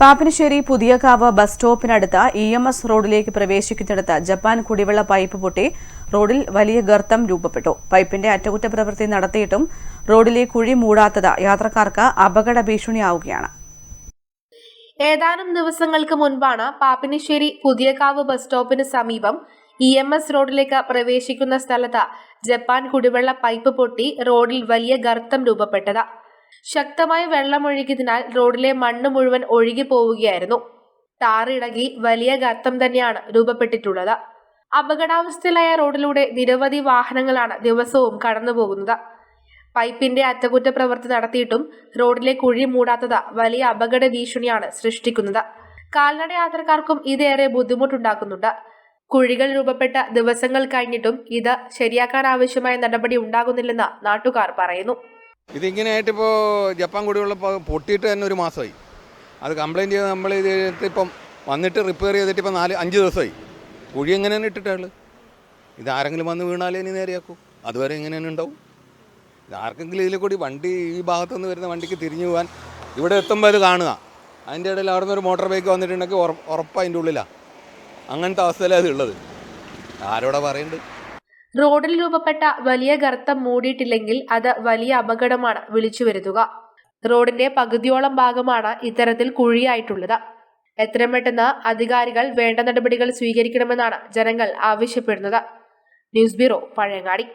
Pappinisseri Puthiyakavu bus സ്റ്റോപ്പിനടുത്ത E M S റോഡിലേക്ക് പ്രവേശിക്കുന്നിടത്ത് ജപ്പാൻ കുടിവെള്ള പൈപ്പ് പൊട്ടി റോഡിൽ വലിയ ഗർത്തം രൂപപ്പെട്ടു. പൈപ്പിന്റെ അറ്റകുറ്റപ്രവൃത്തി നടത്തിയിട്ടും റോഡിലെ കുഴി മൂടാത്തത് യാത്രക്കാർക്ക് അപകട ഭീഷണിയാവുകയാണ്. ഏതാനും ദിവസങ്ങൾക്ക് മുൻപാണ് പാപ്പിനിശ്ശേരി പുതിയകാവ് ബസ് സ്റ്റോപ്പിന് സമീപം ഇ എം എസ് റോഡിലേക്ക് പ്രവേശിക്കുന്ന സ്ഥലത്ത് ജപ്പാൻ കുടിവെള്ള പൈപ്പ് പൊട്ടി റോഡിൽ വലിയ ഗർത്തം രൂപപ്പെട്ടത്. ശക്തമായ വെള്ളമൊഴുകിയതിനാൽ റോഡിലെ മണ്ണ് മുഴുവൻ ഒഴുകി പോവുകയായിരുന്നു. ടാറിടകി വലിയ ഗർത്തം തന്നെയാണ് രൂപപ്പെട്ടിട്ടുള്ളത്. അപകടാവസ്ഥയിലായ റോഡിലൂടെ നിരവധി വാഹനങ്ങളാണ് ദിവസവും കടന്നുപോകുന്നത് പൈപ്പിന്റെ അറ്റകുറ്റപ്രവൃത്തി നടത്തിയിട്ടും റോഡിലെ കുഴി മൂടാത്തത് വലിയ അപകട ഭീഷണിയാണ് സൃഷ്ടിക്കുന്നത്. കാൽനട യാത്രക്കാർക്കും ഇതേറെ ബുദ്ധിമുട്ടുണ്ടാക്കുന്നുണ്ട്. കുഴികൾ രൂപപ്പെട്ട ദിവസങ്ങൾ കഴിഞ്ഞിട്ടും ഇത് ശരിയാക്കാൻ ആവശ്യമായ നടപടി ഉണ്ടാകുന്നില്ലെന്ന് നാട്ടുകാർ പറയുന്നു. ഇതിങ്ങനെയായിട്ട് ഇപ്പോൾ ജപ്പാൻ കുടിവെള്ളം പൊട്ടിയിട്ട് തന്നെ ഒരു മാസമായി. അത് കംപ്ലയിന്റ് ചെയ്ത് നമ്മൾ ഇത് ഇപ്പം വന്നിട്ട് റിപ്പയർ ചെയ്തിട്ട് ഇപ്പം നാല് അഞ്ച് ദിവസമായി. കുഴി എങ്ങനെയാണ് ഇട്ടിട്ടുള്ളത് ഇത് ആരെങ്കിലും വന്ന് വീണാലേ ഇനി നേരെയാക്കൂ. അതുവരെ എങ്ങനെയാണ് ഉണ്ടാവും. ഇത് ആർക്കെങ്കിലും ഇതിൽ കൂടി വണ്ടി ഈ ഭാഗത്തുനിന്ന് വരുന്ന വണ്ടിക്ക് തിരിഞ്ഞു പോകാൻ ഇവിടെ എത്തുമ്പോൾ അത് കാണുക. അതിന്റെ ഇടയിൽ അവിടെ നിന്ന് ഒരു മോട്ടോർ ബൈക്ക് വന്നിട്ടുണ്ടെങ്കിൽ ഉറ- ഉറപ്പ് അതിന്റെ ഉള്ളിലാണ് അങ്ങനത്തെ അവസ്ഥയിലാണ് അത് ഉള്ളത്. ആരോടാ പറയേണ്ടത്? റോഡിൽ രൂപപ്പെട്ട വലിയ ഗർത്തം മൂടിയിട്ടില്ലെങ്കിൽ അത് വലിയ അപകടമാണ് വിളിച്ചു വരുത്തുക. റോഡിന്റെ പകുതിയോളം ഭാഗമാണ് ഇത്തരത്തിൽ കുഴിയായിട്ടുള്ളത്. എത്രയും പെട്ടെന്ന് അധികാരികൾ വേണ്ട നടപടികൾ സ്വീകരിക്കണമെന്നാണ് ജനങ്ങൾ ആവശ്യപ്പെടുന്നത്. News bureau Pazhayangadi.